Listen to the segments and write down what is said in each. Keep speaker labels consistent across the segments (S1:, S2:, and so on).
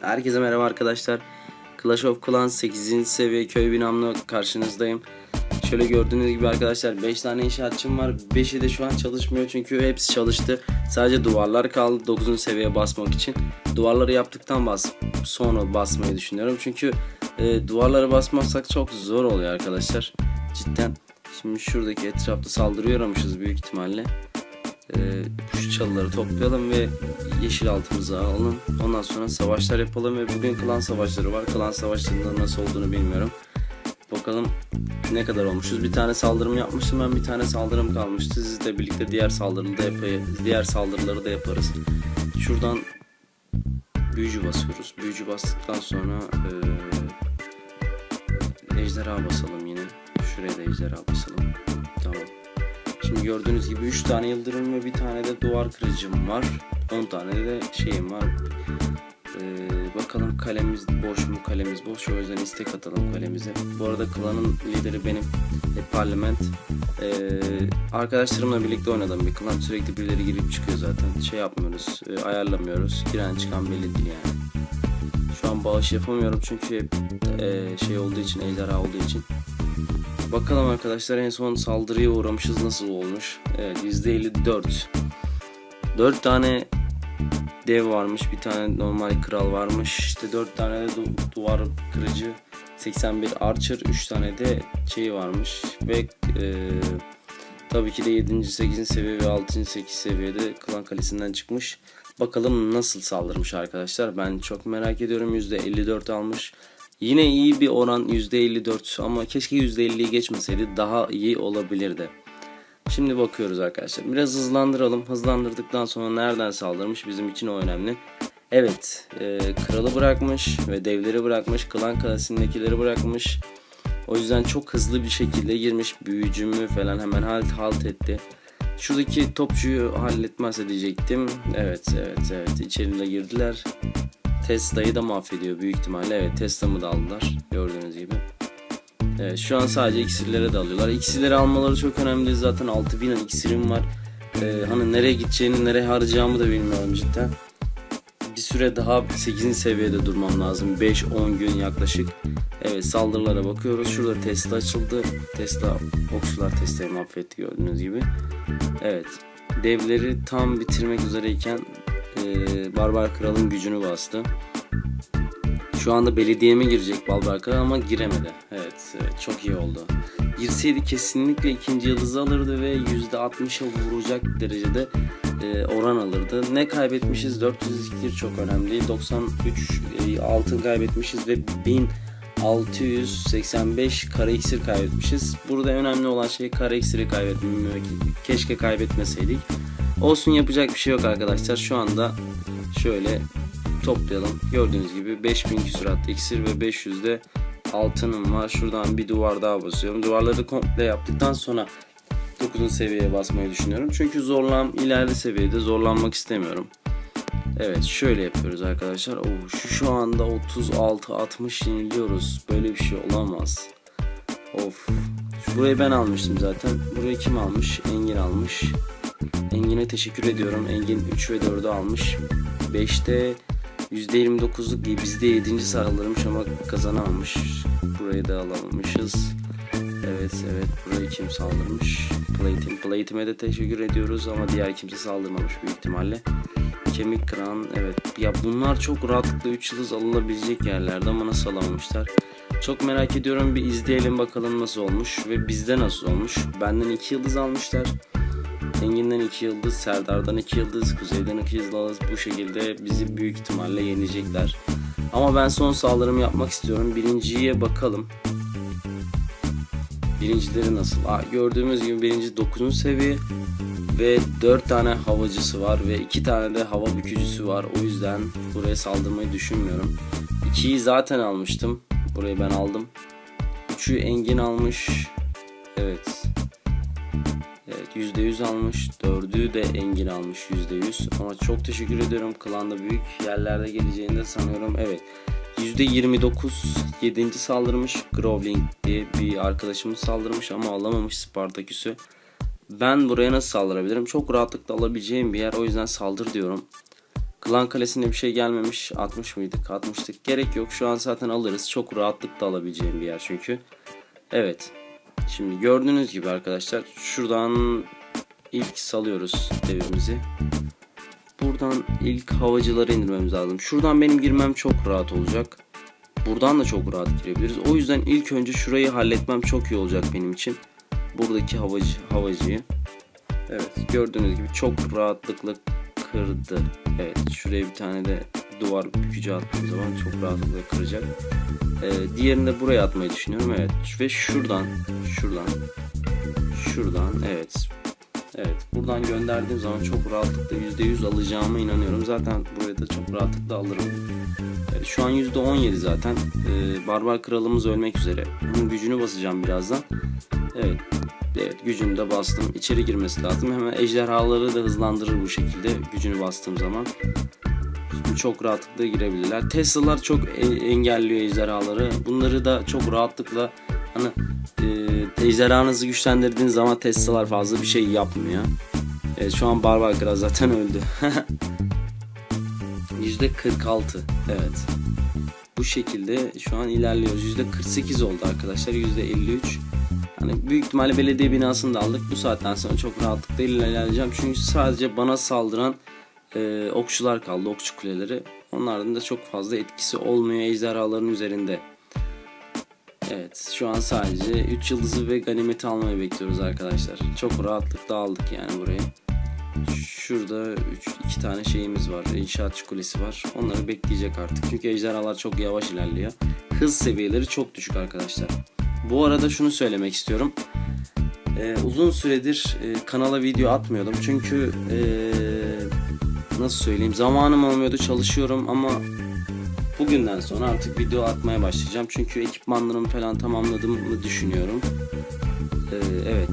S1: Herkese merhaba arkadaşlar. Clash of Clans 8. seviye köy binamla karşınızdayım. Şöyle gördüğünüz gibi arkadaşlar 5 tane inşaatçım var. 5'i de şu an çalışmıyor çünkü hepsi çalıştı. Sadece duvarlar kaldı 9. seviyeye basmak için. Duvarları yaptıktan bas sonra basmayı düşünüyorum. Çünkü e, duvarları basmazsak çok zor oluyor arkadaşlar. Cidden. Şimdi şuradaki etrafta saldırıyormuşuz büyük ihtimalle. Ee, şu çalıları toplayalım ve yeşil altımıza alalım. Ondan sonra savaşlar yapalım ve bugün klan savaşları var. Klan savaşlarında nasıl olduğunu bilmiyorum. Bakalım ne kadar olmuşuz. Bir tane saldırım yapmıştım ben. Bir tane saldırım kalmıştı. Sizle birlikte diğer saldırıları da yapayım. Diğer saldırıları da yaparız. Şuradan büyücü basıyoruz. Büyücü bastıktan sonra ee, ejderha basalım yine. Şuraya da ejderha basalım. Tamam. Şimdi gördüğünüz gibi 3 tane yıldırım ve bir tane de duvar kırıcım var. 10 tane de şeyim var. Ee, bakalım kalemiz boş mu? Kalemiz boş. O yüzden istek atalım kalemize. Bu arada klanın lideri benim. E, parlament. Ee, arkadaşlarımla birlikte oynadım bir klan. Sürekli birileri girip çıkıyor zaten. Şey yapmıyoruz. e, ayarlamıyoruz. Giren çıkan belli değil yani. Şu an bağış yapamıyorum çünkü e, şey olduğu için, ejderha olduğu için. Bakalım arkadaşlar en son saldırıya uğramışız nasıl olmuş. Evet %54. 4 tane dev varmış. Bir tane normal kral varmış. İşte 4 tane de du- duvar kırıcı. 81 archer. 3 tane de şey varmış. Ve e, tabii ki de 7. 8. seviye ve 6. 8 seviyede klan kalesinden çıkmış. Bakalım nasıl saldırmış arkadaşlar. Ben çok merak ediyorum. %54 almış. Yine iyi bir oran %54 ama keşke %50'yi geçmeseydi daha iyi olabilirdi. Şimdi bakıyoruz arkadaşlar. Biraz hızlandıralım. Hızlandırdıktan sonra nereden saldırmış bizim için o önemli. Evet, e, kralı bırakmış ve devleri bırakmış. Klan kalesindekileri bırakmış. O yüzden çok hızlı bir şekilde girmiş. Büyücümü falan hemen halt halt etti. Şuradaki topçuyu halletmezse diyecektim. Evet, evet, evet. İçeride girdiler. Tesla'yı da mahvediyor büyük ihtimalle. Evet Tesla'mı da aldılar gördüğünüz gibi. Evet şu an sadece iksirlere de alıyorlar. İksirleri almaları çok önemli. Zaten 6000 iksirim var. Ee, hani nereye gideceğini, nereye harcayacağımı da bilmiyorum cidden. Bir süre daha 8. seviyede durmam lazım. 5-10 gün yaklaşık. Evet saldırılara bakıyoruz. Şurada Tesla açıldı. Tesla, okçular Tesla'yı mahvetti gördüğünüz gibi. Evet. Devleri tam bitirmek üzereyken e, Barbar Kral'ın gücünü bastı. Şu anda belediyeme girecek Barbar Kral ama giremedi. Evet, evet çok iyi oldu. Girseydi kesinlikle ikinci yıldızı alırdı ve %60'a vuracak derecede e, oran alırdı. Ne kaybetmişiz? 400 iksir çok önemli. 93 e, altın kaybetmişiz ve 1685 kara iksir kaybetmişiz. Burada önemli olan şey kara iksiri kaybetmemek. Keşke kaybetmeseydik. Olsun yapacak bir şey yok arkadaşlar. Şu anda şöyle toplayalım. Gördüğünüz gibi 5000 küsuratlı iksir ve 500 de altınım var. Şuradan bir duvar daha basıyorum. Duvarları komple yaptıktan sonra 9. seviyeye basmayı düşünüyorum. Çünkü zorlan ileride seviyede zorlanmak istemiyorum. Evet şöyle yapıyoruz arkadaşlar. Oo, şu şu anda 36 60 yeniliyoruz. Böyle bir şey olamaz. Of. Burayı ben almıştım zaten. Burayı kim almış? Engin almış. Engin'e teşekkür ediyorum. Engin 3 ve 4'ü almış. 5'te %29'luk diye bizde 7. saldırmış ama kazanamamış. Burayı da alamamışız. Evet evet burayı kim saldırmış? Platin. Platin'e de teşekkür ediyoruz ama diğer kimse saldırmamış büyük ihtimalle. Kemik kıran evet. Ya bunlar çok rahatlıkla 3 yıldız alınabilecek yerlerde ama nasıl alamamışlar? Çok merak ediyorum bir izleyelim bakalım nasıl olmuş ve bizde nasıl olmuş. Benden 2 yıldız almışlar. Engin'den 2 yıldız, Serdar'dan 2 yıldız, Kuzey'den 2 yıldız bu şekilde bizi büyük ihtimalle yenecekler. Ama ben son saldırımı yapmak istiyorum. Birinciye bakalım. Birincileri nasıl? Aa, gördüğümüz gibi birinci 9. seviye ve 4 tane havacısı var ve 2 tane de hava bükücüsü var. O yüzden buraya saldırmayı düşünmüyorum. 2'yi zaten almıştım. Burayı ben aldım. 3'ü Engin almış. Evet. Evet %100 almış. 4'ü de Engin almış %100. Ama çok teşekkür ediyorum. Klanda büyük yerlerde geleceğini de sanıyorum. Evet. %29 7. saldırmış. Grovling diye bir arkadaşımız saldırmış ama alamamış Spartaküs'ü. ben buraya nasıl saldırabilirim? Çok rahatlıkla alabileceğim bir yer. O yüzden saldır diyorum. Klan kalesinde bir şey gelmemiş. Atmış mıydık? Atmıştık. Gerek yok. Şu an zaten alırız. Çok rahatlıkla alabileceğim bir yer çünkü. Evet. Şimdi gördüğünüz gibi arkadaşlar şuradan ilk salıyoruz devimizi. Buradan ilk havacıları indirmemiz lazım. Şuradan benim girmem çok rahat olacak. Buradan da çok rahat girebiliriz. O yüzden ilk önce şurayı halletmem çok iyi olacak benim için. Buradaki havacı havacıyı. Evet gördüğünüz gibi çok rahatlıkla kırdı. Evet şuraya bir tane de duvar bükücü attığım zaman çok rahatlıkla kıracak. Ee, diğerini de buraya atmayı düşünüyorum. Evet ve şuradan şuradan şuradan evet Evet buradan gönderdiğim zaman çok rahatlıkla %100 alacağıma inanıyorum. Zaten buraya da çok rahatlıkla alırım. Evet, şu an %17 zaten. Ee, Barbar kralımız ölmek üzere. Bunun gücünü basacağım birazdan. Evet. Evet gücünü de bastım. İçeri girmesi lazım. Hemen ejderhaları da hızlandırır bu şekilde gücünü bastığım zaman. Çok rahatlıkla girebilirler. Tesla'lar çok e- engelliyor ejderhaları. Bunları da çok rahatlıkla hani e, ejderhanızı güçlendirdiğiniz zaman Tesla'lar fazla bir şey yapmıyor. Evet şu an Barbar Kral zaten öldü. %46 evet. Bu şekilde şu an ilerliyoruz. %48 oldu arkadaşlar. %53. Hani büyük ihtimalle belediye binasını da aldık. Bu saatten sonra çok rahatlıkla ilerleyeceğim. Çünkü sadece bana saldıran e, okçular kaldı. Okçu kuleleri. Onların da çok fazla etkisi olmuyor ejderhaların üzerinde. Evet şu an sadece 3 yıldızı ve ganimeti almayı bekliyoruz arkadaşlar. Çok rahatlıkla aldık yani burayı. Şurada 3 iki tane şeyimiz var. İnşaatçı kulesi var. Onları bekleyecek artık. Çünkü ejderhalar çok yavaş ilerliyor. Hız seviyeleri çok düşük arkadaşlar. Bu arada şunu söylemek istiyorum. Ee, uzun süredir e, kanala video atmıyordum. Çünkü e, nasıl söyleyeyim zamanım olmuyordu çalışıyorum ama bugünden sonra artık video atmaya başlayacağım. Çünkü ekipmanlarımı falan tamamladığımı düşünüyorum. Ee, evet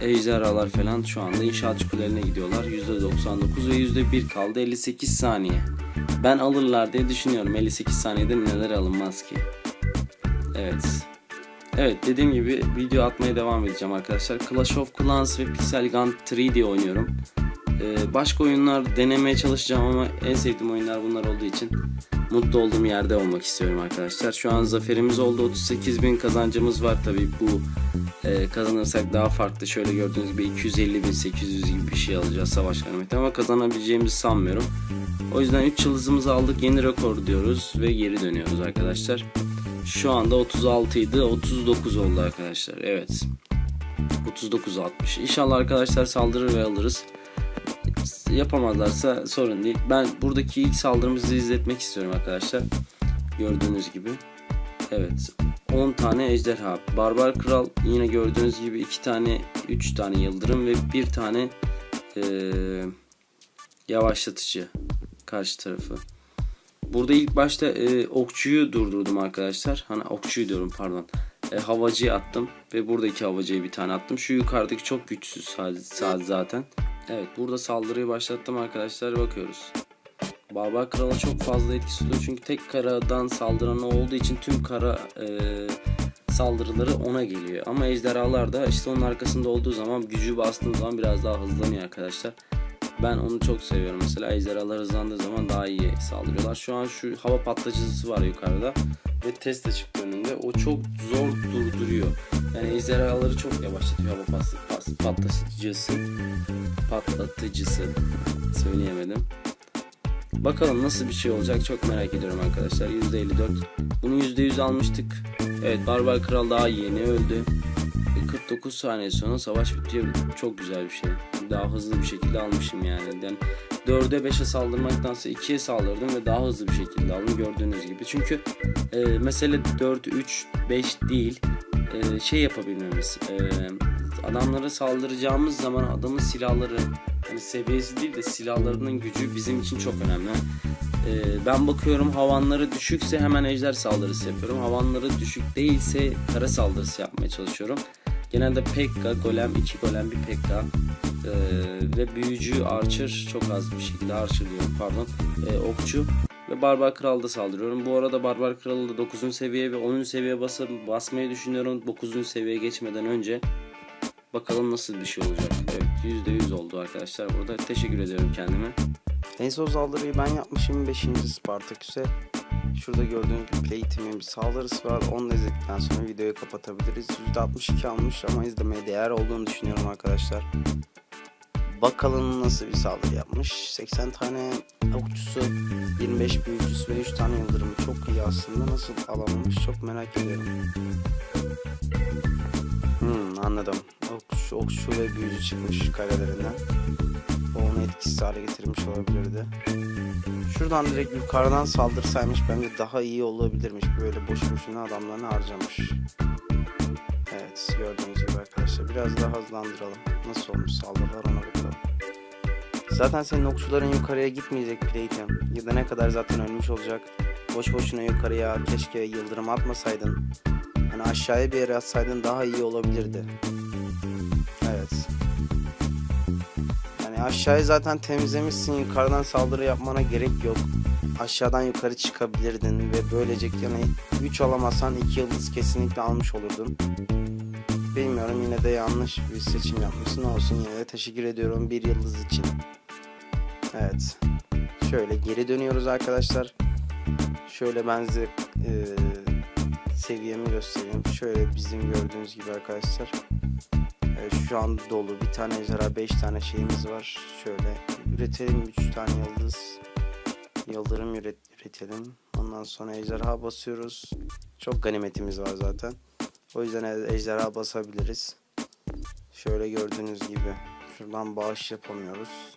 S1: ejderhalar falan şu anda inşaatçı kulelerine gidiyorlar. %99 ve %1 kaldı 58 saniye. Ben alırlar diye düşünüyorum. 58 saniyede neler alınmaz ki. Evet. Evet dediğim gibi video atmaya devam edeceğim arkadaşlar. Clash of Clans ve Pixel Gun 3D oynuyorum. Ee, başka oyunlar denemeye çalışacağım ama en sevdiğim oyunlar bunlar olduğu için mutlu olduğum yerde olmak istiyorum arkadaşlar. Şu an zaferimiz oldu. 38 bin kazancımız var tabi bu e, kazanırsak daha farklı. Şöyle gördüğünüz gibi 250 bin 800 gibi bir şey alacağız savaş ganimeti ama kazanabileceğimizi sanmıyorum. O yüzden 3 yıldızımızı aldık. Yeni rekor diyoruz ve geri dönüyoruz arkadaşlar. Şu anda 36 idi. 39 oldu arkadaşlar. Evet. 39 60. İnşallah arkadaşlar saldırır ve alırız. Yapamazlarsa sorun değil. Ben buradaki ilk saldırımızı izletmek istiyorum arkadaşlar. Gördüğünüz gibi. Evet. 10 tane ejderha. Barbar kral yine gördüğünüz gibi 2 tane 3 tane yıldırım ve bir tane ee, yavaşlatıcı karşı tarafı. Burada ilk başta e, okçuyu durdurdum arkadaşlar. Hani okçuyu diyorum pardon. E, havacıyı attım ve buradaki havacıyı bir tane attım. Şu yukarıdaki çok güçsüz sadece zaten. Evet burada saldırıyı başlattım arkadaşlar bakıyoruz. Barbar Kral'a çok fazla etkisi oluyor çünkü tek karadan saldıran olduğu için tüm kara e, saldırıları ona geliyor. Ama ejderhalar da işte onun arkasında olduğu zaman gücü bastığım zaman biraz daha hızlanıyor arkadaşlar. Ben onu çok seviyorum. Mesela ejderhalar hızlandığı zaman daha iyi saldırıyorlar. Şu an şu hava patlatıcısı var yukarıda ve test çıktı önünde. O çok zor durduruyor. Yani ejderhaları çok yavaşlatıyor hava pas- pas- patlatıcısı. Patlatıcısı. Söyleyemedim. Bakalım nasıl bir şey olacak çok merak ediyorum arkadaşlar. %54. Bunu %100 almıştık. Evet Barbar Kral daha yeni öldü. Ve 49 saniye sonra savaş bitiyor. Çok güzel bir şey. Daha hızlı bir şekilde almışım yani. yani 4'e 5'e saldırmaktansa 2'ye saldırdım ve daha hızlı bir şekilde aldım gördüğünüz gibi. Çünkü e, mesele 4, 3, 5 değil. E, şey yapabilmemiz. E, adamlara saldıracağımız zaman adamın silahları hani seviyesi değil de silahlarının gücü bizim için çok önemli. Ee, ben bakıyorum havanları düşükse hemen ejder saldırısı yapıyorum. Havanları düşük değilse kara saldırısı yapmaya çalışıyorum. Genelde Pekka, Golem, 2 Golem, bir Pekka ve büyücü Archer çok az bir şekilde Archer diyorum pardon okçu ve Barbar Kral'da saldırıyorum. Bu arada Barbar Kral'ı da 9. seviye ve 10. seviye basıp basmayı düşünüyorum. 9. seviyeye geçmeden önce bakalım nasıl bir şey olacak. %100 oldu arkadaşlar. Burada teşekkür ediyorum kendime. En son saldırıyı ben yapmışım 5. Spartaküs'e. Şurada gördüğünüz gibi Playteam'in bir saldırısı var. Onu da izledikten sonra videoyu kapatabiliriz. %62 almış ama izlemeye değer olduğunu düşünüyorum arkadaşlar. Bakalım nasıl bir saldırı yapmış. 80 tane okçusu, 25 büyücüsü ve 3 tane yıldırımı çok iyi aslında. Nasıl alamamış çok merak ediyorum. Hmm, anladım. Okçu, okçu ve büyücü çıkmış karelerinden. O onu etkisiz hale getirmiş olabilirdi. Şuradan direkt yukarıdan saldırsaymış bence daha iyi olabilirmiş. Böyle boş boşuna adamlarını harcamış. Evet gördüğünüz gibi arkadaşlar. Biraz daha hızlandıralım. Nasıl olmuş saldırılar ona bakalım. Zaten senin okçuların yukarıya gitmeyecek Playtime. Ya da ne kadar zaten ölmüş olacak. Boş boşuna yukarıya keşke yıldırım atmasaydın. Hani aşağıya bir yere atsaydın daha iyi olabilirdi. Evet. Yani aşağıyı zaten temizlemişsin. Yukarıdan saldırı yapmana gerek yok. Aşağıdan yukarı çıkabilirdin ve böylece yani 3 alamazsan 2 yıldız kesinlikle almış olurdun. Bilmiyorum yine de yanlış bir seçim yapmışsın olsun yine de teşekkür ediyorum bir yıldız için. Evet. Şöyle geri dönüyoruz arkadaşlar. Şöyle ben size e, seviyemi göstereyim. Şöyle bizim gördüğünüz gibi arkadaşlar. E, şu an dolu. Bir tane ejderha 5 tane şeyimiz var. Şöyle üretelim 3 tane yıldız. Yıldırım üret, üretelim. Ondan sonra ejderha basıyoruz. Çok ganimetimiz var zaten. O yüzden e- ejderha basabiliriz. Şöyle gördüğünüz gibi. Şuradan bağış yapamıyoruz.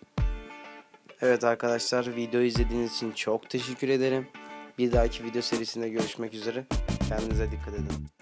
S1: Evet arkadaşlar videoyu izlediğiniz için çok teşekkür ederim. Bir dahaki video serisinde görüşmek üzere. Kendinize dikkat edin.